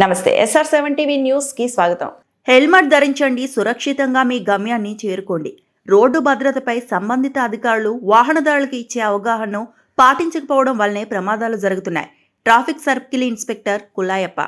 నమస్తే SR seven TV న్యూస్కి స్వాగతం. హెల్మెట్ ధరించండి సురక్షితంగా మీ గమ్యాన్ని చేరుకోండి. రోడ్డు భద్రతపై సంబంధిత అధికారులు వాహనదారులకు ఇచ్చే అవగాహనను పాటించకపోవడం వల్లనే ప్రమాదాలు జరుగుతున్నాయి. Traffic circle inspector Kulayappa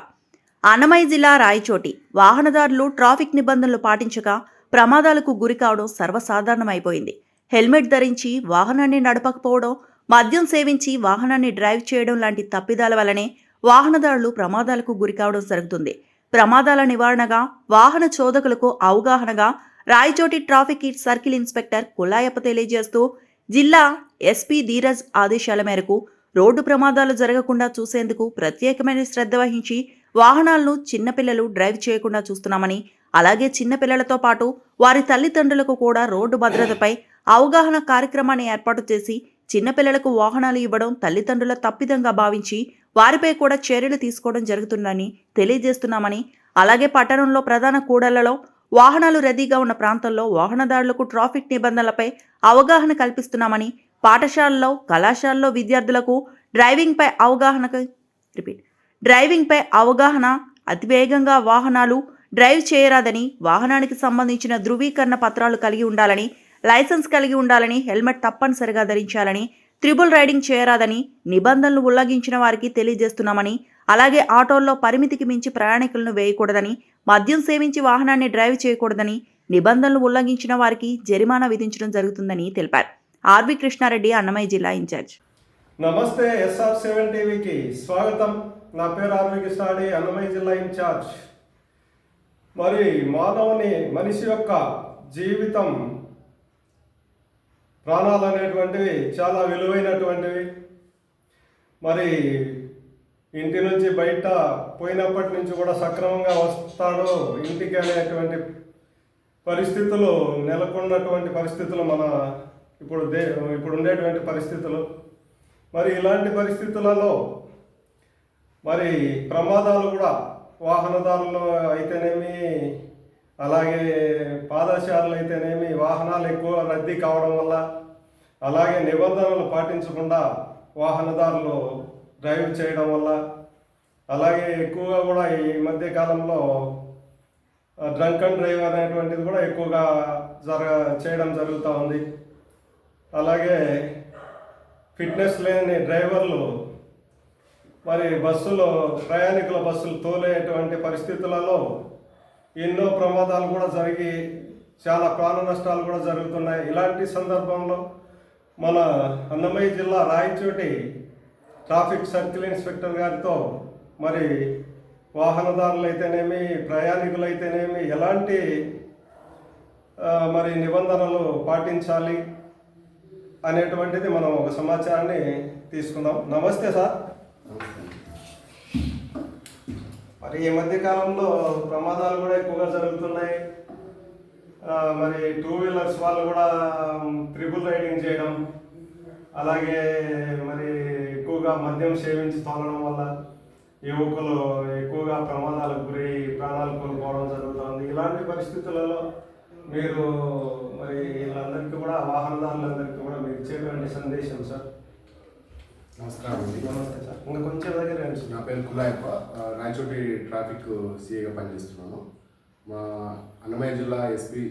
Annamayya జిల్లా రాయచోటి వాహనదారులు ట్రాఫిక్ నిబంధనలు పాటించక ప్రమాదాలకు గురి కావడం సర్వసాధారణమైపోయింది. హెల్మెట్ ధరించి వాహనాన్ని నడపకపోవడం మద్యం సేవించి వాహనాన్ని డ్రైవ్ చేయడం లాంటి తప్పిదాల వల్లనే వాహనదారులు ప్రమాదాలకు గురి కావడం జరుగుతుంది. ప్రమాదాల నివారణగా వాహన చోదకులకు అవగాహనగా Rayachoti traffic circle inspector Kullayappa తెలియజేస్తూ జిల్లా ఎస్పీ ధీరజ్ ఆదేశాల మేరకు రోడ్డు ప్రమాదాలు జరగకుండా చూసేందుకు ప్రత్యేకమైన శ్రద్ధ వహించి వాహనాలను చిన్నపిల్లలు డ్రైవ్ చేయకుండా చూస్తున్నామని అలాగే చిన్నపిల్లలతో పాటు వారి తల్లిదండ్రులకు కూడా రోడ్డు భద్రతపై అవగాహన కార్యక్రమాన్ని ఏర్పాటు చేసి చిన్నపిల్లలకు వాహనాలు ఇవ్వడం తల్లిదండ్రుల తప్పిదంగా భావించి వారిపై కూడా చర్యలు తీసుకోవడం జరుగుతుందని తెలియజేస్తున్నామని అలాగే పట్టణంలో ప్రధాన కూడళ్ళలో వాహనాలు రద్దీగా ఉన్న ప్రాంతాల్లో వాహనదారులకు ట్రాఫిక్ నిబంధనలపై అవగాహన కల్పిస్తున్నామని పాఠశాలలో కళాశాలలో విద్యార్థులకు డ్రైవింగ్పై అవగాహన రిపీట్ డ్రైవింగ్పై అవగాహన అతివేగంగా వాహనాలు డ్రైవ్ చేయరాదని వాహనానికి సంబంధించిన ధృవీకరణ పత్రాలు కలిగి ఉండాలని లైసెన్స్ కలిగి ఉండాలని హెల్మెట్ తప్పనిసరిగా ధరించాలని త్రిబుల్ రైడింగ్ చేయరాదని నిబంధనలు ఉల్లంఘించిన వారికి తెలియజేస్తున్నామని అలాగే ఆటోల్లో పరిమితికి మించి ప్రయాణికులను వేయకూడదని మద్యం సేవించి వాహనాన్ని డ్రైవ్ చేయకూడదని నిబంధనలు ఉల్లంఘించిన వారికి జరిమానా విధించడం జరుగుతుందని తెలిపారు. ఆర్వి కృష్ణారెడ్డి అన్నమయ్య జిల్లా ఇన్ఛార్జ్. నమస్తే ఎస్ఆర్ సెవెన్ టీవీకి స్వాగతం. నా పేరు ఆర్వి కృష్ణారెడ్డి అన్నమయ్య జిల్లా ఇన్ఛార్జ్. మరి మానవుని మనిషి యొక్క జీవితం ప్రాణాలు అనేటువంటివి చాలా విలువైనటువంటివి. మరి ఇంటి నుంచి బయట పోయినప్పటి నుంచి కూడా సక్రమంగా వస్తాడు ఇంటికి అనేటువంటి పరిస్థితులు నెలకొన్నటువంటి పరిస్థితులు మన ఇప్పుడు దే ఇప్పుడు ఉండేటువంటి పరిస్థితులు. మరి ఇలాంటి పరిస్థితులలో మరి ప్రమాదాలు కూడా వాహనదారులు అయితేనేమి అలాగే పాదచారులు అయితేనేమి వాహనాలు ఎక్కువ రద్దీ కావడం వల్ల అలాగే నిబంధనలు పాటించకుండా వాహనదారులు డ్రైవ్ చేయడం వల్ల అలాగే ఎక్కువగా కూడా ఈ మధ్య కాలంలో డ్రంక్ అండ్ డ్రైవ్ అనేటువంటిది కూడా ఎక్కువగా జరగ చేయడం జరుగుతూ ఉంది. అలాగే ఫిట్నెస్ లేని డ్రైవర్లు మరి బస్సులో ప్రయాణికుల బస్సులు తోలేటువంటి పరిస్థితులలో ఎన్నో ప్రమాదాలు కూడా జరిగి చాలా ప్రాణ నష్టాలు కూడా జరుగుతున్నాయి. ఇలాంటి సందర్భంలో మన అన్నమయ్య జిల్లా రాయచోటి ట్రాఫిక్ సర్కిల్ ఇన్స్పెక్టర్ గారితో మరి వాహనదారులు అయితేనేమి ప్రయాణికులు అయితేనేమి ఎలాంటి మరి నిబంధనలు పాటించాలి అనేటువంటిది మనం ఒక సమాచారాన్ని తీసుకుందాం. నమస్తే సార్. మరి ఈ మధ్య కాలంలో ప్రమాదాలు కూడా ఎక్కువగా జరుగుతున్నాయి. మరి టూ వీలర్స్ వాళ్ళు కూడా ట్రిపుల్ రైడింగ్ చేయడం అలాగే మరి ఎక్కువగా మద్యం సేవించి తోలడం వల్ల యువకులు ఎక్కువగా ప్రమాదాలకు గురి ప్రాణాలు కోల్పోవడం జరుగుతుంది. ఇలాంటి పరిస్థితులలో మీరు మరి వీళ్ళందరికీ కూడా వాహనదారులందరికీ కూడా మీరు ఇచ్చేటువంటి సందేశం సార్. నమస్కారం అండి. నమస్తే సార్. ఇంకా కొంచెం దగ్గర రండి. నా పేరు కులాయప్ప రాయచోటి ట్రాఫిక్ సిఏగా పనిచేస్తున్నాను. మా అన్నమయ్య జిల్లా ఎస్పీ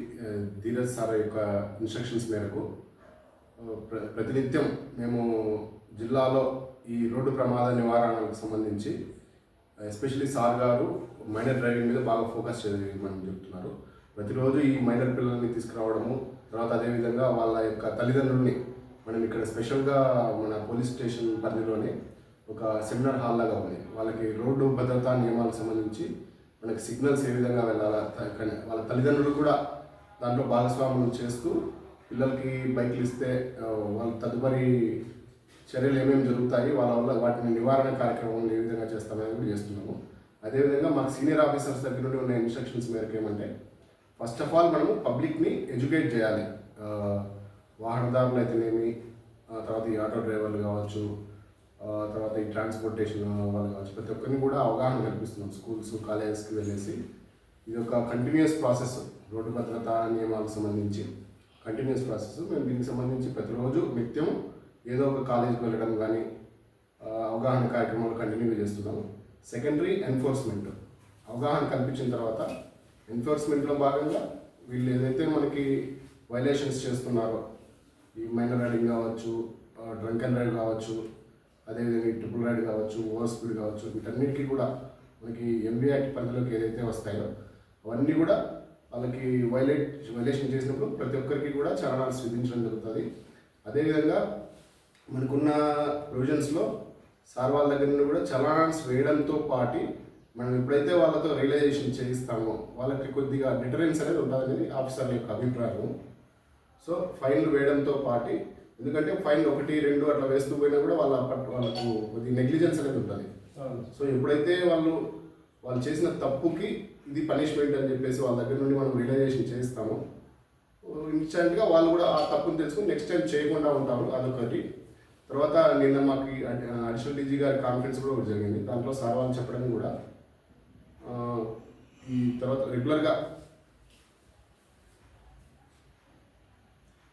ధీరజ్ సార్ యొక్క ఇన్స్ట్రక్షన్స్ మేరకు ప్రతినిత్యం మేము జిల్లాలో ఈ రోడ్డు ప్రమాద నివారణకు సంబంధించి ఎస్పెషల్లీ సార్ గారు మైనర్ డ్రైవింగ్ మీద బాగా ఫోకస్ చేయమని చెప్తున్నారు. ప్రతిరోజు ఈ మైనర్ పిల్లల్ని తీసుకురావడము తర్వాత అదేవిధంగా వాళ్ళ యొక్క తల్లిదండ్రుల్ని మనం ఇక్కడ స్పెషల్గా మన పోలీస్ స్టేషన్ పరిధిలోనే ఒక సెమినార్ హాల్ లాగా ఉంది. వాళ్ళకి రోడ్డు భద్రతా నియమాలకు సంబంధించి మనకి సిగ్నల్స్ ఏ విధంగా వెళ్ళాలా కానీ వాళ్ళ తల్లిదండ్రులు కూడా దాంట్లో భాగస్వామ్యం చేస్తూ పిల్లలకి బైక్లు ఇస్తే వాళ్ళ తదుపరి చర్యలు ఏమేమి జరుగుతాయి వాళ్ళ వల్ల వాటిని నివారణ కార్యక్రమం ఏ విధంగా చేస్తామని కూడా చేస్తున్నాము. అదేవిధంగా మాకు సీనియర్ ఆఫీసర్స్ దగ్గర నుండి ఉన్న ఇన్స్ట్రక్షన్స్ మేరకు ఏమంటే ఫస్ట్ ఆఫ్ ఆల్ మనము పబ్లిక్ని ఎడ్యుకేట్ చేయాలి. వాహనదారులు అయితేనేమి తర్వాత ఈ ఆటో డ్రైవర్లు కావచ్చు తర్వాత ఈ ట్రాన్స్పోర్టేషన్ వాళ్ళు కావచ్చు ప్రతి ఒక్కరిని కూడా అవగాహన కల్పిస్తున్నాం స్కూల్స్ కాలేజెస్కి వెళ్ళేసి. ఇది ఒక కంటిన్యూస్ ప్రాసెస్ రోడ్డు భద్రత నియమాలకు సంబంధించి కంటిన్యూస్ ప్రాసెస్ మేము దీనికి సంబంధించి ప్రతిరోజు నిత్యం ఏదో ఒక కాలేజీకి వెళ్ళడం కానీ అవగాహన కార్యక్రమాలు కంటిన్యూ చేస్తున్నాము సెకండరీ ఎన్ఫోర్స్మెంట్ అవగాహన కల్పించిన తర్వాత ఎన్ఫోర్స్మెంట్లో భాగంగా వీళ్ళు ఏదైతే మనకి వైలేషన్స్ చేస్తున్నారో ఈ మైనర్ రైడింగ్ కావచ్చు డ్రంక్ అండ్ రైడ్ కావచ్చు అదేవిధంగా ఈ ట్రిపుల్ రైడ్ కావచ్చు ఓవర్ స్పీడ్ కావచ్చు వీటన్నిటికీ కూడా మనకి ఎంబీ యాక్ట్ పరిధిలోకి ఏదైతే వస్తాయో అవన్నీ కూడా వాళ్ళకి వైలేట్ వైలేషన్ చేసినప్పుడు ప్రతి ఒక్కరికి కూడా చరణాలు విధించడం జరుగుతుంది. అదేవిధంగా మనకున్న ప్రొవిజన్స్లో సార్ వాళ్ళ దగ్గర నుండి కూడా చలాన్స్ వేయడంతో పాటు మనం ఎప్పుడైతే వాళ్ళతో రియలైజేషన్ చేయిస్తామో వాళ్ళకి కొద్దిగా డిటరెన్స్ అనేది ఉంటుంది అనేది ఆఫీసర్ల యొక్క అభిప్రాయం. సో ఫైన్లు వేయడంతో పాటి. ఎందుకంటే ఫైన్ ఒకటి రెండు అట్లా వేస్తూ పోయినా కూడా వాళ్ళ వాళ్ళకు కొద్దిగా నెగ్లిజెన్స్ అనేది ఉంటుంది. సో ఎప్పుడైతే వాళ్ళు వాళ్ళు చేసిన తప్పుకి ఇది పనిష్మెంట్ అని చెప్పేసి వాళ్ళ దగ్గర నుండి మనం రియలైజేషన్ చేస్తాము ఇన్స్టెంట్గా వాళ్ళు కూడా ఆ తప్పుని తెలుసుకుని నెక్స్ట్ టైం చేయకుండా ఉంటారు అదొకటి. తర్వాత నిన్న మాకు అడిషనల్ డీజీ గారి కాన్ఫరెన్స్ కూడా ఒకటి జరిగింది. దాంట్లో సార్ వాళ్ళు చెప్పడం కూడా ఈ తర్వాత రెగ్యులర్గా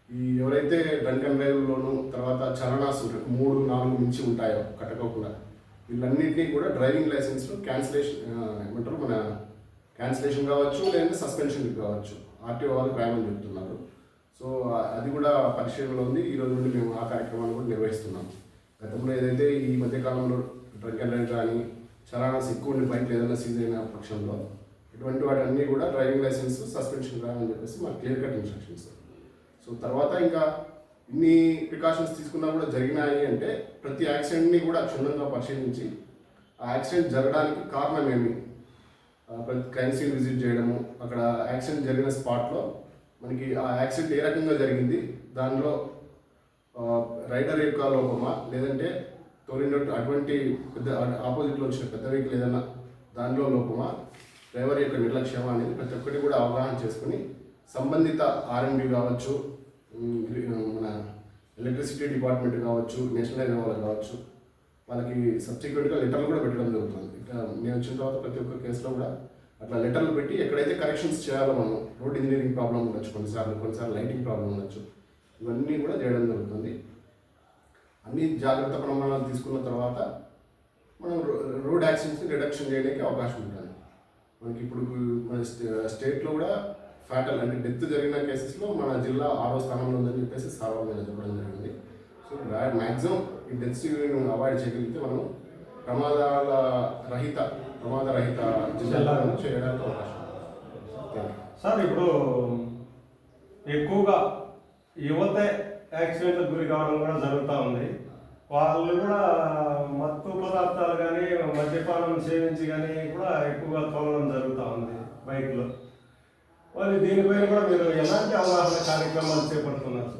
ఈ ఎవరైతే డ్రంక్ అండ్ డ్రైవ్లోను తర్వాత చరణాసు మూడు నాలుగు మించి ఉంటాయో కట్టకోకుండా వీళ్ళన్నింటినీ కూడా డ్రైవింగ్ లైసెన్స్ క్యాన్సిలేషన్ ఏమంటారు మన క్యాన్సిలేషన్ కావచ్చు లేదంటే సస్పెన్షన్ కావచ్చు. ఆర్టీఓ వాళ్ళు రాయమని చెప్తున్నారు. సో అది కూడా పరిశీలనలో ఉంది. ఈ రోజు నుండి మేము ఆ కార్యక్రమాన్ని కూడా నిర్వహిస్తున్నాం. గతంలో ఏదైతే ఈ మధ్యకాలంలో డ్రంక్ అండ్ డ్రైవ్ కానీ చలానాస్ ఎక్కువ ఉండే బైక్లు ఏదైనా సీజ్ అయిన పక్షంలో ఇటువంటి వాటి అన్నీ కూడా డ్రైవింగ్ లైసెన్స్ సస్పెన్షన్ రాయమని చెప్పేసి మాకు క్లియర్ కట్ ఇన్స్ట్రక్షన్స్ సో తర్వాత ఇంకా ఇన్ని ప్రికాషన్స్ తీసుకున్నా కూడా జరిగినాయి అంటే ప్రతి యాక్సిడెంట్ని కూడా క్షుణ్ణంగా పరిశీలించి ఆ యాక్సిడెంట్ జరగడానికి కారణం ఏమి? ప్రతి క్రైమ్ సీన్ విజిట్ చేయడము అక్కడ యాక్సిడెంట్ జరిగిన స్పాట్లో మనకి ఆ యాక్సిడెంట్ ఏ రకంగా జరిగింది దానిలో రైడర్ యొక్క లోపమా లేదంటే తోలినట్టు అటువంటి పెద్ద ఆపోజిట్లో వచ్చిన పెద్ద వెహికల్ ఏదైనా దానిలో లోపమా? డ్రైవర్ యొక్క నిర్లక్ష్యమా అనేది ప్రతి ఒక్కటి కూడా అవగాహన చేసుకుని సంబంధిత ఆర్ఎండి కావచ్చు మన ఎలక్ట్రిసిటీ డిపార్ట్మెంట్ కావచ్చు నేషనల్ హైవే వాళ్ళు కావచ్చు వాళ్ళకి సబ్సిక్వెంట్గా లెటర్లు కూడా పెట్టడం జరుగుతుంది. ఇంకా నేను వచ్చిన తర్వాత ప్రతి ఒక్క కేసులో కూడా అట్లా లెటర్లు పెట్టి ఎక్కడైతే కరెక్షన్స్ చేయాలో మనం రోడ్ ఇంజనీరింగ్ ప్రాబ్లం ఉండొచ్చు కొన్నిసార్లు కొన్నిసార్లు లైటింగ్ ప్రాబ్లం ఉండొచ్చు ఇవన్నీ కూడా చేయడం జరుగుతుంది. అన్ని జాగ్రత్త ప్రమాణాలు తీసుకున్న తర్వాత మనం రో- రోడ్ యాక్సిడెంట్స్ని రిడక్షన్ చేయడానికి అవకాశం ఉంటుంది. మనకి ఇప్పుడు మన స్టే- స్టేట్లో కూడా ఫ్యాటల్ అంటే డెత్ జరిగిన కేసెస్లో మన జిల్లా ఆరో స్థానంలో ఉందని చెప్పేసి సార్వజనిక చెప్పడం జరిగింది. సో మ్యాక్సిమం ఈ డెత్స్ అవాయిడ్ చేయగలిగితే మనం ప్రమాదాల రహిత ప్రమాద రహిత జిల్లాలను చేయడానికి అవకాశం సార్ ఇప్పుడు ఎక్కువగా యువతే యాక్సిడెంట్లకు గురి కావడం కూడా జరుగుతూ ఉంది. వాళ్ళు కూడా మత్తు పదార్థాలు కానీ మద్యపానం సేవించి కానీ కూడా ఎక్కువగా తోలడం జరుగుతూ ఉంది బైక్లో. మరి దీనిపైన కూడా మీరు ఎలాంటి అవగాహన కార్యక్రమాలు చేపడుతున్నారు?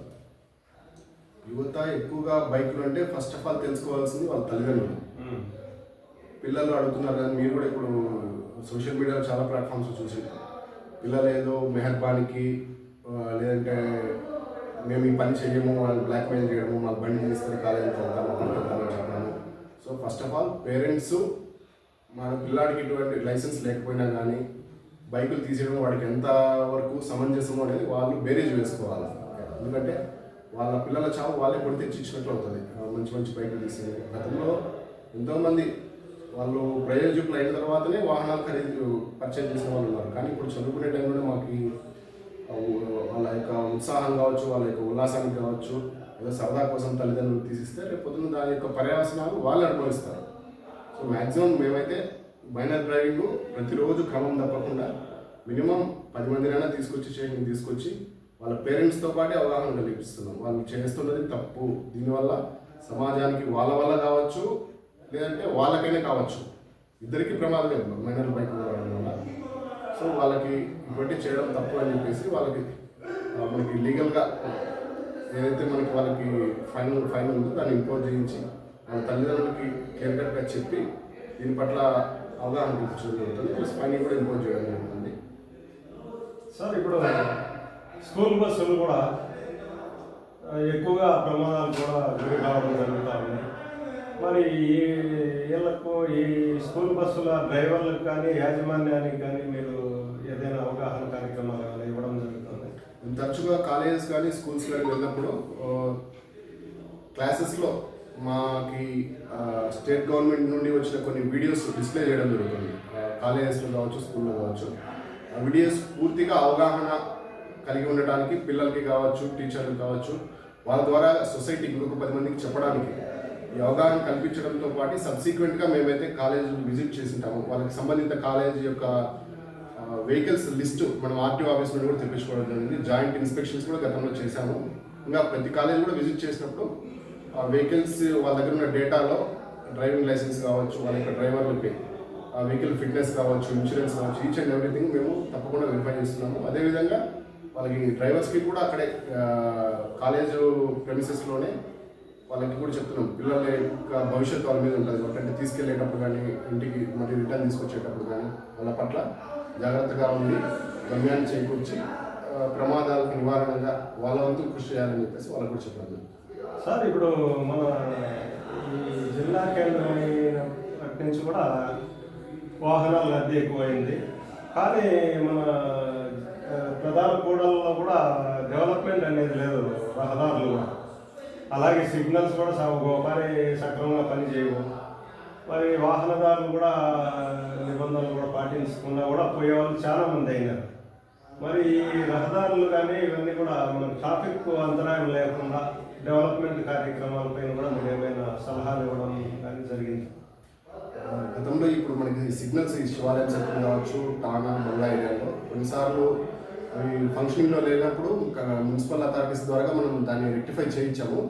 యువత ఎక్కువగా బైక్లు అంటే ఫస్ట్ ఆఫ్ ఆల్ తెలుసుకోవాల్సింది వాళ్ళ తల్లిదండ్రులు. పిల్లలు అడుగుతున్నారు కానీ మీరు కూడా ఇప్పుడు సోషల్ మీడియాలో చాలా ప్లాట్ఫామ్స్ చూసి పిల్లలు ఏదో మెహర్బానికి లేదంటే మేము ఈ పని చేయము వాళ్ళు బ్లాక్మెయిల్ చేయడము మాకు బండి తీసుకొని కాలేజీకి వెళ్తాము so first of all parents మన పిల్లాడికి ఇటువంటి లైసెన్స్ లేకపోయినా కానీ బైకులు తీసేయడం వాడికి ఎంత వరకు సమంజసము అనేది వాళ్ళు బేరేజ్ వేసుకోవాలి. ఎందుకంటే వాళ్ళ పిల్లల చావు వాళ్ళే కొడితే తెచ్చి ఇచ్చినట్లు అవుతుంది మంచి మంచి బైకులు తీసి గతంలో ఎంతోమంది వాళ్ళు ప్రయోజకులు అయిన తర్వాతనే వాహనాలు ఖరీదు పర్చేజ్ చేసిన వాళ్ళు ఉన్నారు. కానీ ఇప్పుడు చదువుకునే టైంలోనే మాకు వాళ్ళ యొక్క ఉత్సాహం కావచ్చు వాళ్ళ యొక్క ఉల్లాసానికి కావచ్చు ఏదో సరదా కోసం తల్లిదండ్రులు తీసిస్తే రేపు పొద్దున్న దాని యొక్క పర్యవసనాలు వాళ్ళు అనుభవిస్తారు. సో మ్యాక్సిమం మేమైతే మైనర్ డ్రైవింగ్ ప్రతిరోజు క్రమం తప్పకుండా మినిమం పది మందినైనా తీసుకొచ్చి చేయడం తీసుకొచ్చి వాళ్ళ పేరెంట్స్తో పాటే అవగాహన కల్పిస్తున్నాం. వాళ్ళు చేస్తున్నది తప్పు. దీనివల్ల సమాజానికి వాళ్ళ వల్ల కావచ్చు లేదంటే వాళ్ళకైనా కావచ్చు. ఇద్దరికి ప్రమాదమే మైనర్ బైక్ వాడడం వల్ల. సో వాళ్ళకి ఇటువంటి చేయడం తప్పు అని చెప్పేసి వాళ్ళకి మనకి లీగల్గా ఏదైతే మనకి వాళ్ళకి ఫైన్ ఫైన్ ఉందో దాన్ని ఇంపోజ్ చేయించి వాళ్ళ తల్లిదండ్రులకి క్లియర్ కట్గా చెప్పి దీని పట్ల అవగాహన జరుగుతుంది ప్లస్ ఫైన్ కూడా ఇంపోజ్ చేయడం జరుగుతుంది. సార్ ఇప్పుడు స్కూల్ బస్సులు కూడా ఎక్కువగా ప్రమాదాలు కూడా గురి కావడం జరుగుతూ ఉంది. మరి ఈ వీళ్ళకు ఈ స్కూల్ బస్సుల డ్రైవర్లకు కానీ యాజమాన్యానికి కానీ మీరు ఏదైనా అవగాహన కార్యక్రమాలు ఏమైనా ఇవ్వడం జరుగుతుంది? తరచుగా కాలేజెస్ కానీ స్కూల్స్ కానీ వెళ్ళినప్పుడు క్లాసెస్లో మాకి స్టేట్ గవర్నమెంట్ నుండి వచ్చిన కొన్ని వీడియోస్ డిస్ప్లే చేయడం జరుగుతుంది. కాలేజెస్లో కావచ్చు స్కూల్లో కావచ్చు. ఆ వీడియోస్ పూర్తిగా అవగాహన కలిగి ఉండటానికి పిల్లలకి కావచ్చు టీచర్లకు కావచ్చు వాళ్ళ ద్వారా సొసైటీకి ఇంకొక పది మందికి చెప్పడానికి ఈ అవగాహన కల్పించడంతో పాటు సబ్సిక్వెంట్గా మేమైతే కాలేజ్ విజిట్ చేసింటాము. వాళ్ళకి సంబంధిత కాలేజ్ యొక్క వెహికల్స్ లిస్టు మనం ఆర్టీఓ ఆఫీస్ నుండి కూడా తెప్పించుకోవడం జరిగింది. జాయింట్ ఇన్స్పెక్షన్స్ కూడా గతంలో చేశాము. ఇంకా ప్రతి కాలేజ్ కూడా విజిట్ చేసినప్పుడు ఆ వెహికల్స్ వాళ్ళ దగ్గర ఉన్న డేటాలో డ్రైవింగ్ లైసెన్స్ కావచ్చు వాళ్ళ యొక్క డ్రైవర్లకి ఆ వెహికల్ ఫిట్నెస్ కావచ్చు ఇన్సూరెన్స్ కావచ్చు ఈచ్ అండ్ ఎవ్రీథింగ్ మేము తప్పకుండా వెరిఫై చేస్తున్నాము. అదేవిధంగా వాళ్ళకి డ్రైవర్స్కి కూడా అక్కడే కాలేజ్ ప్రెమిసెస్లోనే వాళ్ళకి కూడా చెప్తున్నాం. పిల్లల యొక్క భవిష్యత్తు వాళ్ళ మీద ఉంటుంది. అంటే తీసుకెళ్ళేటప్పుడు కానీ ఇంటికి మళ్ళీ రిటర్న్ తీసుకొచ్చేటప్పుడు కానీ వాళ్ళ పట్ల జాగ్రత్తగా ఉండి గమ్యాన్ని చేకూర్చి ప్రమాదాలకు నివారణగా వాళ్ళ వంతు కృషి చేయాలని చెప్పేసి వాళ్ళకు కూడా చెప్పాను. సార్ ఇప్పుడు మన ఈ జిల్లా కేంద్రం అయినప్పటి నుంచి కూడా వాహనాల లబ్ధి ఎక్కువైంది. కానీ మన ప్రధాన కూడల్లో కూడా డెవలప్మెంట్ అనేది లేదు రహదారులు కూడా. అలాగే సిగ్నల్స్ కూడా సాగు మరి సక్రమంగా పనిచేయవు మరి వాహనదారులు కూడా నిబంధనలు కూడా పాటించకుండా కూడా పోయేవాళ్ళు చాలా మంది అయినారు. మరి ఈ రహదారులు కానీ ఇవన్నీ కూడా మన ట్రాఫిక్ అంతరాయం లేకుండా డెవలప్మెంట్ కార్యక్రమాలపైన కూడా మీరు ఏమైనా సలహాలు ఇవ్వడం కానీ జరిగింది? గతంలో ఇప్పుడు మనకి సిగ్నల్స్ శివాలయం సర్కిల్ కావచ్చు టానా బంగ్లా ఏరియాలో కొన్నిసార్లు అవి ఫంక్షనింగ్లో లేనప్పుడు మున్సిపల్ అథారిటీస్ ద్వారా మనం దాన్ని రెక్టిఫై చేయించాము.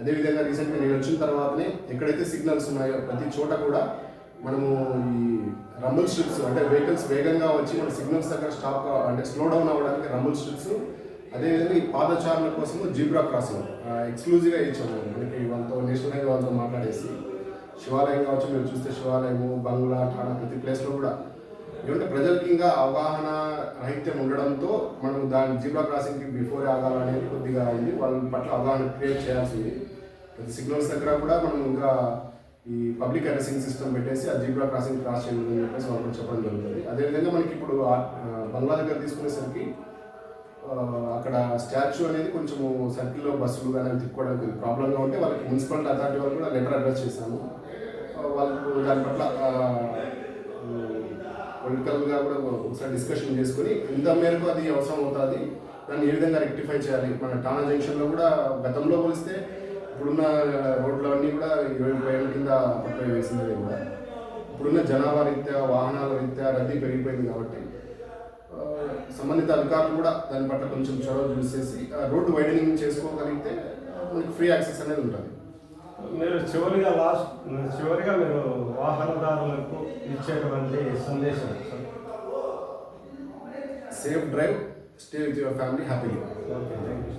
అదేవిధంగా రీసెంట్గా నేను వచ్చిన తర్వాతనే ఎక్కడైతే సిగ్నల్స్ ఉన్నాయో ప్రతి చోట కూడా మనము ఈ రంబుల్ స్ట్రిప్స్ అంటే వెహికల్స్ వేగంగా వచ్చి మన సిగ్నల్స్ దగ్గర స్టాప్ అంటే స్లో డౌన్ అవ్వడానికి రంబుల్ స్ట్రిప్స్ అదేవిధంగా ఈ పాదచారుల కోసం జీబ్రా క్రాసింగ్ ఎక్స్క్లూజివ్గా ఇచ్చాము మనకి వాళ్ళతో నేషనల్ హైవే వాళ్ళతో మాట్లాడేసి శివాలయం కావచ్చు మీరు చూస్తే శివాలయము బంగ్లా ఠాణా ప్రతి ప్లేస్లో కూడా. ఏమంటే ప్రజలకి ఇంకా అవగాహన రాహిత్యం ఉండడంతో మనం దాని జీబ్రా క్రాసింగ్కి బిఫోర్ ఆగాలనేది కొద్దిగా ఉంది వాళ్ళ పట్ల అవగాహన క్రియేట్ చేయాల్సింది. ప్రతి సిగ్నల్స్ దగ్గర కూడా మనం ఇంకా ఈ పబ్లిక్ అడ్రసింగ్ సిస్టమ్ పెట్టేసి ఆ జీబ్రా క్రాసింగ్ క్రాస్ చేయకూడదని చెప్పేసి వాళ్ళు చెప్పడం జరుగుతుంది. అదేవిధంగా మనకి ఇప్పుడు ఆ, బంగ్లా దగ్గర తీసుకునేసరికి అక్కడ స్టాచ్యూ అనేది కొంచెము సర్కిల్లో బస్సులు కానీ అవి తిప్పుకోవడానికి ప్రాబ్లంగా ఉంటే వాళ్ళకి మున్సిపల్ అథారిటీ వాళ్ళు కూడా లెటర్ అడ్రస్ చేశాము. వాళ్ళకు దాని పట్ల పొలిటికల్గా కూడా ఒకసారి డిస్కషన్ చేసుకొని ఇంత మేరకు అది అవసరం అవుతుంది దాన్ని ఏ విధంగా రెక్టిఫై చేయాలి? మన టానా జంక్షన్లో కూడా గతంలో పోలిస్తే ఇప్పుడున్న రోడ్లు అన్నీ కూడా ఇరవై ముప్పై ఏళ్ళ కింద అప్పట్లో వేసినవి కూడా. ఇప్పుడున్న జనాభా రీత్యా వాహనాల రీత్యా రద్దీ పెరిగిపోయింది కాబట్టి సంబంధిత అధికారులు కూడా దాని పట్ల కొంచెం చొరవ చూసేసి రోడ్డు వైడనింగ్ చేసుకోగలిగితే మనకి ఫ్రీ యాక్సెస్ అనేది ఉంటుంది. మీరు చివరిగా లాస్ట్ చివరిగా మీరు వాహనదారులకు ఇచ్చేటువంటి సందేశం safe drive stay with your family హ్యాపీగా ఓకే థ్యాంక్ యూ